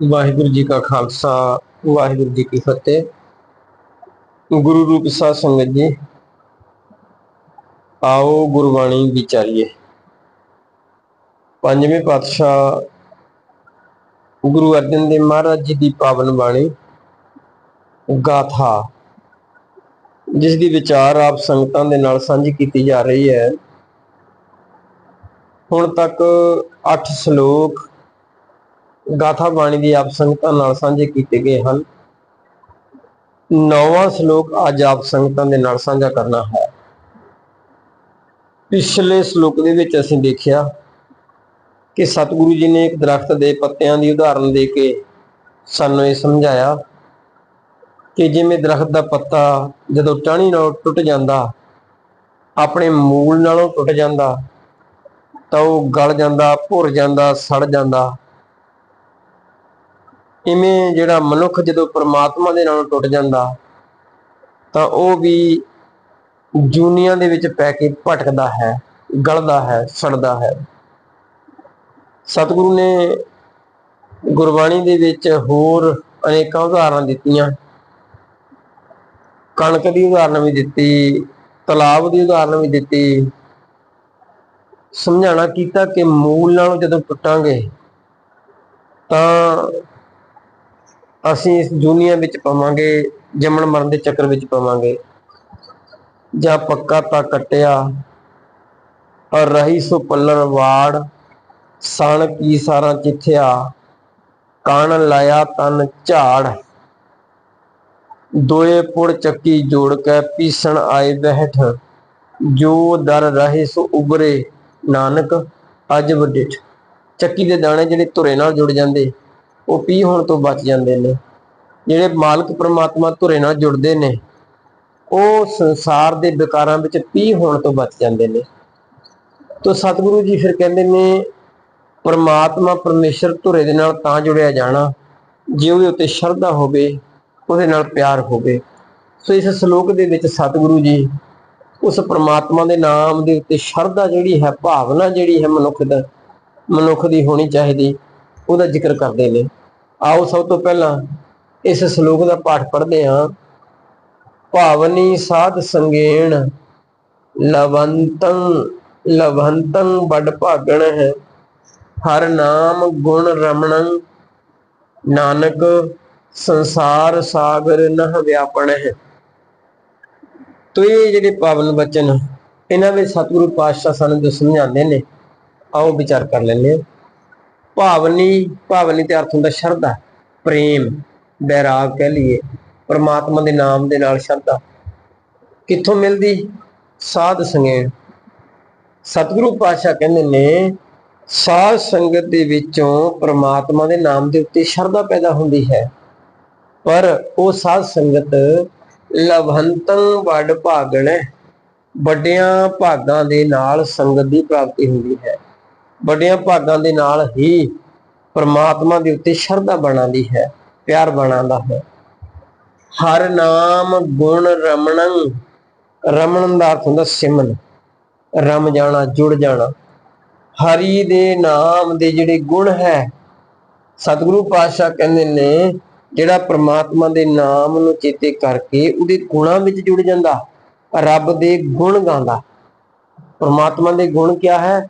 ਵਾਹਿਗੁਰੂ ਜੀ ਕਾ ਖਾਲਸਾ, ਵਾਹਿਗੁਰੂ ਜੀ ਕੀ ਫਤਿਹ। ਗੁਰੂ ਰੂਪ ਸਾਧ ਸੰਗਤ ਜੀ, ਆਓ ਗੁਰਬਾਣੀ ਵਿਚਾਰੀਏ। ਪੰਜਵੇਂ ਪਾਤਸ਼ਾਹ ਗੁਰੂ ਅਰਜਨ ਦੇਵ ਮਹਾਰਾਜ ਜੀ ਦੀ ਪਾਵਨ ਬਾਣੀ, ਗਾਥਾ, ਜਿਸ ਦੀ ਵਿਚਾਰ ਆਪ ਸੰਗਤਾਂ ਦੇ ਨਾਲ ਸਾਂਝੀ ਕੀਤੀ ਜਾ ਰਹੀ ਹੈ। ਹੁਣ ਤੱਕ 8 ਸ਼ਲੋਕ ਗਾਥਾ ਬਾਣੀ ਦੀ ਆਪ ਸੰਗਤਾਂ ਨਾਲ ਸਾਂਝੇ ਕੀਤੇ ਗਏ ਹਨ। ਨੌਵਾਂ ਸ਼ਲੋਕ ਅੱਜ ਆਪ ਸੰਗਤਾਂ ਦੇ ਨਾਲ ਸਾਂਝਾ ਕਰਨਾ ਹੈ। ਪਿਛਲੇ ਸ਼ਲੋਕ ਦੇ ਵਿੱਚ ਅਸੀਂ ਦੇਖਿਆ ਕਿ ਸਤਿਗੁਰੂ ਜੀ ਨੇ ਇੱਕ ਦਰਖਤ ਦੇ ਪੱਤਿਆਂ ਦੀ ਉਦਾਹਰਨ ਦੇ ਕੇ ਸਾਨੂੰ ਇਹ ਸਮਝਾਇਆ ਕਿ ਜਿਵੇਂ ਦਰਖਤ ਦਾ ਪੱਤਾ ਜਦੋਂ ਟਾਹਣੀ ਨਾਲ ਟੁੱਟ ਜਾਂਦਾ, ਆਪਣੇ ਮੂਲ ਨਾਲੋਂ ਟੁੱਟ ਜਾਂਦਾ, ਤਾਂ ਉਹ ਗਲ ਜਾਂਦਾ, ਭੁਰ ਜਾਂਦਾ, ਸੜ ਜਾਂਦਾ। ਇਵੇਂ ਜਿਹੜਾ ਮਨੁੱਖ ਜਦੋਂ ਪਰਮਾਤਮਾ ਦੇ ਨਾਲੋਂ ਟੁੱਟ ਜਾਂਦਾ, ਤਾਂ ਉਹ ਵੀ ਜੂਨੀਆਂ ਦੇ ਵਿੱਚ ਪੈ ਕੇ ਭਟਕਦਾ ਹੈ, ਗਲਦਾ ਹੈ, ਸੜਦਾ ਹੈ। ਸਤਿਗੁਰੂ ਨੇ ਗੁਰਬਾਣੀ ਦੇ ਵਿੱਚ ਹੋਰ ਅਨੇਕਾਂ ਉਦਾਹਰਨਾਂ ਦਿੱਤੀਆਂ। ਕਣਕ ਦੀ ਉਦਾਹਰਨ ਵੀ ਦਿੱਤੀ, ਤਲਾਬ ਦੀ ਉਦਾਹਰਨ ਵੀ ਦਿੱਤੀ। ਸਮਝਾਣਾ ਕੀਤਾ ਕਿ ਮੂਲ ਨਾਲੋਂ ਜਦੋਂ ਟੁੱਟਾਂਗੇ, ਤਾਂ ਅਸੀਂ ਇਸ ਦੁਨੀਆ ਵਿੱਚ ਪਵਾਂਗੇ, ਜੰਮਣ ਮਰਨ ਦੇ ਚੱਕਰ ਵਿੱਚ ਪਵਾਂਗੇ। ਜਾਂ ਪੱਕਾ ਤਾਂ ਕੱਟਿਆ ਔਰ ਰਹੀ ਸੋ ਪੱਲਣ ਵਾੜ, ਸਣ ਕੀ ਸਾਰਾ ਚਿੱਥਿਆ ਕਣ ਲਾਇਆ ਤਨ ਝਾੜ। ਦੋਏ ਪੁੜ ਚੱਕੀ ਜੋੜ ਕੇ ਪੀਸਣ ਆਏ ਬਹਿਠ, ਜੋ ਦਰ ਰਹੇ ਸੋ ਉਬਰੇ ਨਾਨਕ, ਅੱਜ ਵੱਡਿਠ ਚੱਕੀ ਦੇ ਦਾਣੇ ਜਿਹੜੇ ਧੁਰੇ ਨਾਲ ਜੁੜ ਜਾਂਦੇ ਉਹ ਪੀ ਹੋਣ ਤੋਂ ਬਚ ਜਾਂਦੇ ਨੇ। ਜਿਹੜੇ ਮਾਲਕ ਪ੍ਰਮਾਤਮਾ ਧੁਰੇ ਨਾਲ ਜੁੜਦੇ ਨੇ, ਉਹ ਸੰਸਾਰ ਦੇ ਵਿਕਾਰਾਂ ਵਿੱਚ ਪੀ ਹੋਣ ਤੋਂ ਬਚ ਜਾਂਦੇ ਨੇ। ਤੋ ਸਤਿਗੁਰੂ ਜੀ ਫਿਰ ਕਹਿੰਦੇ ਨੇ, ਪਰਮਾਤਮਾ ਪਰਮੇਸ਼ਰ ਧੁਰੇ ਦੇ ਨਾਲ ਤਾਂ ਜੁੜਿਆ ਜਾਣਾ, ਜੇ ਉਹਦੇ ਉੱਤੇ ਸ਼ਰਧਾ ਹੋਵੇ, ਉਹਦੇ ਨਾਲ ਪਿਆਰ ਹੋਵੇ। ਸੋ ਇਸ ਸ਼ਲੋਕ ਦੇ ਵਿੱਚ ਸਤਿਗੁਰੂ ਜੀ ਉਸ ਪਰਮਾਤਮਾ ਦੇ ਨਾਮ ਦੇ ਉੱਤੇ ਸ਼ਰਧਾ ਜਿਹੜੀ ਹੈ, ਭਾਵਨਾ ਜਿਹੜੀ ਹੈ ਮਨੁੱਖ ਦਾ, ਮਨੁੱਖ ਦੀ ਹੋਣੀ ਚਾਹੀਦੀ। ਉਹਦਾ ਜ਼ਿਕਰ ਕਰਦੇ ਨੇ। ਆਓ ਸਭ ਤੋਂ ਪਹਿਲਾਂ ਇਸ ਸ਼ਲੋਕ ਦਾ ਪਾਠ ਪੜ੍ਹਦੇ ਹਾਂ। ਭਾਵਨੀ ਸਾਧ ਸੰਗੇਣ ਲਵੰਤੰ ਲਵੰਤੰ ਬੜ ਭਾਗਣ ਹੈ। ਹਰ ਨਾਮ ਗੁਣ ਰਮਣੰ, ਨਾਨਕ ਸੰਸਾਰ ਸਾਗਰ ਨਹ ਵਿਆਪਣ ਹੈ। ਤੋ ਇਹ ਜਿਹੜੇ ਪਾਵਨ ਬਚਨ, ਇਹਨਾਂ ਵਿੱਚ ਸਤਿਗੁਰੂ ਪਾਤਸ਼ਾਹ ਸਾਨੂੰ ਜੋ ਸਮਝਾਉਂਦੇ ਨੇ, ਆਓ ਵਿਚਾਰ ਕਰ ਲੈਂਦੇ ਹਾਂ। ਭਾਵਨੀ ਭਾਵਨੀ ਤੇ ਅਰਥ ਹੁੰਦਾ ਸ਼ਰਧਾ, ਪ੍ਰੇਮ ਬੈਰਾਗ ਕਹਿ ਲਈਏ, ਪਰਮਾਤਮਾ ਦੇ ਨਾਮ ਦੇ ਨਾਲ ਸ਼ਰਧਾ। ਕਿੱਥੋਂ ਮਿਲਦੀ? ਸਾਧ ਸੰਗੇਣ। ਸਤਿਗੁਰੂ ਪਾਤਸ਼ਾਹ ਕਹਿੰਦੇ ਨੇ, ਸਾਧ ਸੰਗਤ ਦੇ ਵਿੱਚੋਂ ਪ੍ਰਮਾਤਮਾ ਦੇ ਨਾਮ ਦੇ ਉੱਤੇ ਸ਼ਰਧਾ ਪੈਦਾ ਹੁੰਦੀ ਹੈ। ਪਰ ਉਹ ਸਾਧ ਸੰਗਤ ਲਵੰਤੰ ਵੱਡ ਭਾਗਣ ਹੈ ਵੱਡਿਆਂ ਭਾਗਾਂ ਦੇ ਨਾਲ ਸੰਗਤ ਦੀ ਪ੍ਰਾਪਤੀ ਹੁੰਦੀ ਹੈ। ਵੱਡਿਆਂ ਭਾਗਾਂ ਦੇ ਨਾਲ ਹੀ ਪਰਮਾਤਮਾ ਦੇ ਉੱਤੇ ਸ਼ਰਧਾ ਬਣਾਉਂਦੀ ਹੈ, ਪਿਆਰ ਬਣਾਉਂਦਾ ਹੈ। ਹਰ ਨਾਮ ਗੁਣ ਰਮਣੰ ਰਮਣਨ ਦਾ ਅਰਥ ਹੁੰਦਾ ਸਿਮਨ ਰਮ ਜਾਣਾ, ਜੁੜ ਜਾਣਾ। ਹਰੀ ਦੇ ਨਾਮ ਦੇ ਜਿਹੜੇ ਗੁਣ ਹੈ, ਸਤਿਗੁਰੂ ਪਾਤਸ਼ਾਹ ਕਹਿੰਦੇ ਨੇ, ਜਿਹੜਾ ਪ੍ਰਮਾਤਮਾ ਦੇ ਨਾਮ ਨੂੰ ਚੇਤੇ ਕਰਕੇ ਉਹਦੇ ਗੁਣਾਂ ਵਿੱਚ ਜੁੜ ਜਾਂਦਾ, ਰੱਬ ਦੇ ਗੁਣ ਗਾਉਂਦਾ। ਪ੍ਰਮਾਤਮਾ ਦੇ ਗੁਣ ਕਿਆ ਹੈ?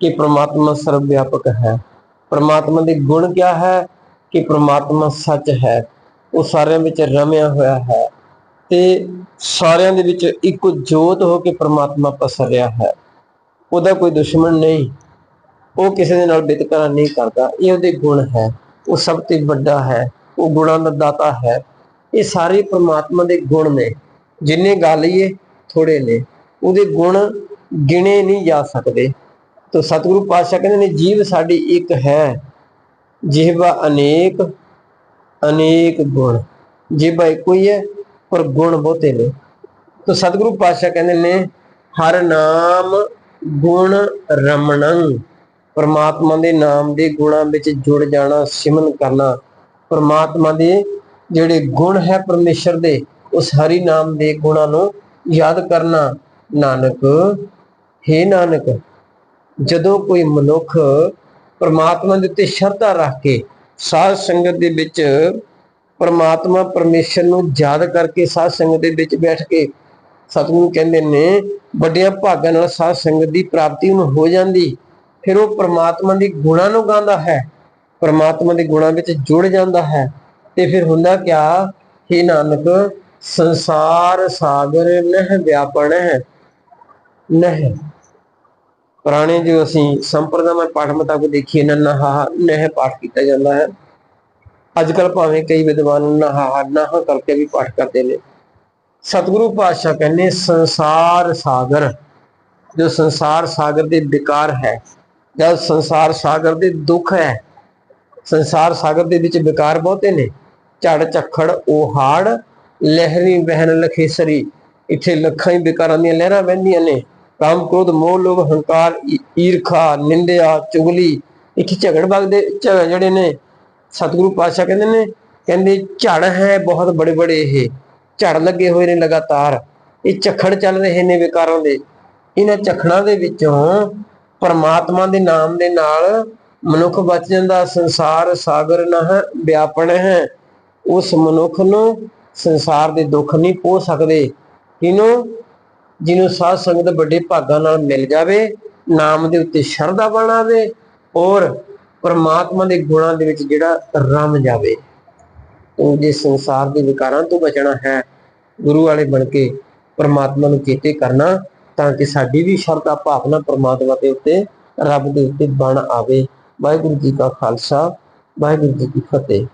ਕਿ ਪ੍ਰਮਾਤਮਾ ਸਰਵ ਵਿਆਪਕ ਹੈ। ਪ੍ਰਮਾਤਮਾ ਦੇ ਗੁਣ ਕਿਆ ਹੈ? ਕਿ ਪ੍ਰਮਾਤਮਾ ਸੱਚ ਹੈ। ਉਹ ਸਾਰਿਆਂ ਵਿੱਚ ਰਮਿਆ ਹੋਇਆ ਹੈ ਤੇ ਸਾਰਿਆਂ ਦੇ ਵਿੱਚ ਇੱਕੋ ਜੋਤ ਹੋ ਕੇ ਪ੍ਰਮਾਤਮਾ ਪਸਰ ਰਿਹਾ ਹੈ। ਉਹਦਾ ਕੋਈ ਦੁਸ਼ਮਣ ਨਹੀਂ। ਉਹ ਕਿਸੇ ਦੇ ਨਾਲ ਵਿਤਕਰਾ ਨਹੀਂ ਕਰਦਾ। ਇਹ ਉਹਦੇ ਗੁਣ ਹੈ। ਉਹ ਸਭ ਤੋਂ ਵੱਡਾ ਹੈ। ਉਹ ਗੁਣਾਂ ਦਾ ਦਾਤਾ ਹੈ। ਇਹ ਸਾਰੇ ਪ੍ਰਮਾਤਮਾ ਦੇ ਗੁਣ ਨੇ। ਜਿੰਨੇ ਗਾ ਲਈਏ ਥੋੜੇ ਨੇ। ਉਹਦੇ ਗੁਣ ਗਿਣੇ ਨਹੀਂ ਜਾ ਸਕਦੇ। ਤੋ ਸਤਿਗੁਰੂ ਪਾਤਸ਼ਾਹ ਕਹਿੰਦੇ ਨੇ, ਜੀਵ ਸਾਡੀ ਇੱਕ ਹੈ ਜਿਹਵਾ ਅਨੇਕ ਅਨੇਕ ਗੁਣ। ਜਿਹਵਾ ਇੱਕੋ ਹੀ ਹੈ, ਪਰ ਗੁਣ ਬਹੁਤੇ ਨੇ। ਤੋ ਸਤਿਗੁਰੂ ਪਾਤਸ਼ਾਹ ਕਹਿੰਦੇ ਨੇ, ਹਰ ਨਾਮ ਗੁਣ ਰਮਣੰ। ਪਰਮਾਤਮਾ ਦੇ ਨਾਮ ਦੇ ਗੁਣਾਂ ਵਿੱਚ ਜੁੜ ਜਾਣਾ ਸਿਮਨ ਕਰਨਾ। ਪਰਮਾਤਮਾ ਦੇ ਜਿਹੜੇ ਗੁਣ ਹੈ ਪਰਮੇਸ਼ਰ ਦੇ, ਉਸ ਹਰੀ ਨਾਮ ਦੇ ਗੁਣਾਂ ਨੂੰ ਯਾਦ ਕਰਨਾ। ਨਾਨਕ, ਹੈ ਨਾਨਕ ਜਦੋਂ ਕੋਈ ਮਨੁੱਖ ਪਰਮਾਤਮਾ ਦੇ ਉੱਤੇ ਸ਼ਰਧਾ ਰੱਖ ਕੇ ਸਾਧ ਸੰਗਤ ਦੇ ਵਿੱਚ ਪਰਮਾਤਮਾ ਪਰਮੇਸ਼ਰ ਨੂੰ ਯਾਦ ਕਰਕੇ ਸਾਧ ਸੰਗਤ ਦੇ ਵਿੱਚ ਬੈਠ ਕੇ ਸਤਿਗੁਰੂ ਕਹਿੰਦੇ ਨੇ, ਵੱਡਿਆਂ ਭਾਗਾਂ ਨਾਲ ਸਾਧ ਸੰਗਤ ਦੀ ਪ੍ਰਾਪਤੀ ਨੂੰ ਹੋ ਜਾਂਦੀ, ਫਿਰ ਉਹ ਪਰਮਾਤਮਾ ਦੀ ਗੁਣਾਂ ਨੂੰ ਗਾਉਂਦਾ ਹੈ, ਪਰਮਾਤਮਾ ਦੇ ਗੁਣਾਂ ਵਿੱਚ ਜੁੜ ਜਾਂਦਾ ਹੈ, ਤੇ ਫਿਰ ਹੁੰਦਾ ਕਿਆ? ਹੇ ਨਾਨਕ, ਸੰਸਾਰ ਸਾਗਰ ਨਹਿ ਵਿਆਪਣ ਹੈ, ਨਹਿ ਪੁਰਾਣੇ ਜੋ ਅਸੀਂ ਸੰਪਰਦਾਇ ਪਾਠ ਮੁਤਾਬਕ ਦੇਖੀਏ ਨਾ ਨਹਿ ਪਾਠ ਕੀਤਾ ਜਾਂਦਾ ਹੈ। ਅੱਜ ਕੱਲ ਭਾਵੇਂ ਕਈ ਵਿਦਵਾਨ ਨਹਾ ਨਹਾ ਕਰਕੇ ਵੀ ਪਾਠ ਕਰਦੇ ਨੇ। ਸਤਿਗੁਰੂ ਪਾਤਸ਼ਾਹ ਕਹਿੰਦੇ, ਸੰਸਾਰ ਸਾਗਰ, ਜੋ ਸੰਸਾਰ ਸਾਗਰ ਦੇ ਵਿਕਾਰ ਹੈ, ਜਾਂ ਸੰਸਾਰ ਸਾਗਰ ਦੇ ਦੁੱਖ ਹੈ, ਸੰਸਾਰ ਸਾਗਰ ਦੇ ਵਿੱਚ ਵਿਕਾਰ ਬਹੁਤੇ ਨੇ। ਝੜ, ਝੱਖੜ, ਓਹਾੜ, ਲਹਿਰੀ, ਵਹਿਣ, ਲਖੇਸਰੀ, ਇੱਥੇ ਲੱਖਾਂ ਹੀ ਵਿਕਾਰਾਂ ਦੀਆਂ ਲਹਿਰਾਂ ਵਹਿੰਦੀਆਂ ਨੇ। ਕਾਮ ਕ੍ਰੋਧ ਮੋਹ ਲੋਭ ਹੰਕਾਰ ਈਰਖਾ, ਨਿੰਦਿਆ, ਚੁਗਲੀ। ਇੱਥੇ ਝਗੜ ਵਗਦੇ ਜਿਹੜੇ ਨੇ, ਸਤਿਗੁਰੂ ਪਾਤਸ਼ਾਹ ਕਹਿੰਦੇ ਨੇ, ਕਹਿੰਦੇ ਝੜ ਹੈ ਬਹੁਤ ਬੜੇ ਬੜੇ ਇਹ। ਝੜ ਲੱਗੇ ਹੋਏ ਨੇ ਲਗਾਤਾਰ। ਇਹ ਝੱਖੜ ਚੱਲ ਰਹੇ ਨੇ ਵਿਕਾਰਾਂ ਦੇ। ਇਹਨਾਂ ਝੱਖੜਾਂ ਦੇ ਵਿੱਚੋਂ ਪਰਮਾਤਮਾ ਦੇ ਨਾਮ ਦੇ ਨਾਲ ਮਨੁੱਖ ਬਚ ਜਾਂਦਾ। ਸੰਸਾਰ ਸਾਗਰ ਨਹ ਵਿਆਪਣ ਹੈ। ਉਸ ਮਨੁੱਖ ਨੂੰ ਸੰਸਾਰ ਦੇ ਦੁੱਖ ਨਹੀਂ ਪੋ ਸਕਦੇ। ਕਿਨੂੰ ਜਿਹਨੂੰ ਸਾਧ ਸੰਗਤ ਵੱਡੇ ਭਾਗਾਂ ਨਾਲ ਮਿਲ ਜਾਵੇ, ਨਾਮ ਦੇ ਉੱਤੇ ਸ਼ਰਧਾ ਬਣਾਵੇ ਔਰ ਪਰਮਾਤਮਾ ਦੇ ਗੁਣਾਂ ਦੇ ਵਿੱਚ ਜਿਹੜਾ ਰਮ ਜਾਵੇ। ਉਹ ਜੇ ਸੰਸਾਰ ਦੇ ਵਿਕਾਰਾਂ ਤੋਂ ਬਚਣਾ ਹੈ, ਗੁਰੂ ਵਾਲੇ ਬਣ ਕੇ ਪਰਮਾਤਮਾ ਨੂੰ ਚੇਤੇ ਕਰਨਾ, ਤਾਂ ਕਿ ਸਾਡੀ ਵੀ ਸ਼ਰਧਾ ਭਾਵਨਾ ਪਰਮਾਤਮਾ ਦੇ ਉੱਤੇ, ਰੱਬ ਦੇ ਉੱਤੇ ਬਣ ਆਵੇ। ਵਾਹਿਗੁਰੂ ਜੀ ਕਾ ਖਾਲਸਾ, ਵਾਹਿਗੁਰੂ ਜੀ ਕੀ ਫਤਿਹ।